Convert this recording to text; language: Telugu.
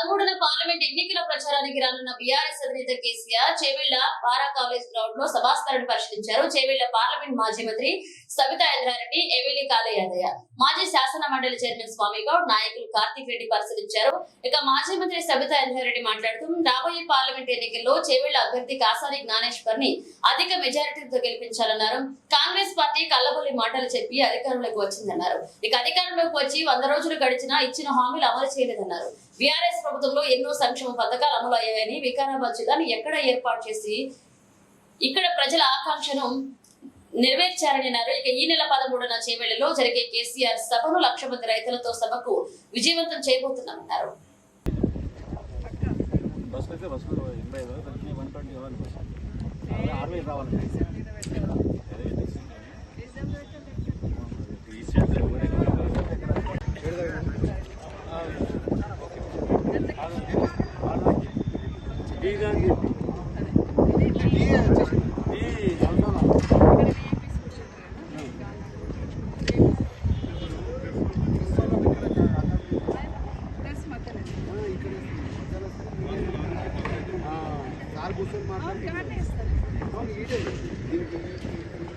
పదమూడున పార్లమెంట్ ఎన్నికల ప్రచారానికి రానున్న బీఆర్ఎస్ అధినేత కేసీఆర్ చేవెళ్ళ పారా కాలేజ్ గ్రౌండ్లో సభాస్థలను పరిశీలించారు. చేవెళ్ళ పార్లమెంట్ మాజీ మంత్రి సవితా ఇంద్రారెడ్డి ఎమ్మెల్యే కాలే మాజీ శాసన మండలి చైర్మన్ స్వామి గౌడ్ నాయకులు కార్తీక్ రెడ్డి పరిశీలించారు. ఇక మాజీ మంత్రి సబితా ఇంద్రారెడ్డి మాట్లాడుతూ రాబోయే పార్లమెంట్ ఎన్నికల్లో చేవేళ్ళ అభ్యర్థి కాసాని జ్ఞానేశ్వర్ని అధిక మెజారిటీతో గెలిపించాలన్నారు. కాంగ్రెస్ పార్టీ కళ్ళబొల్లి మాటలు చెప్పి అధికారంలోకి వచ్చిందన్నారు. ఇక అధికారంలోకి వచ్చి వంద రోజులు గడిచినా ఇచ్చిన హామీలు అమలు చేయలేదన్నారు. బీఆర్ఎస్ ప్రభుత్వంలో ఎన్నో సంక్షేమ పథకాలు అమలు అయ్యాయని వికారాబాద్ జిల్లాను ఎక్కడ ఏర్పాటు చేసి ఇక్కడ ప్రజల ఆకాంక్షను నెరవేర్చారన్నారు ఇక ఈ నెల పదమూడున చేవేళ్ళలో జరిగే కేసీఆర్ సభను లక్ష మంది రైతులతో సభకు విజయవంతం చేయబోతున్నామన్నారు బస్సులు అయితే సార్ కూర్చొని మాట్లాడి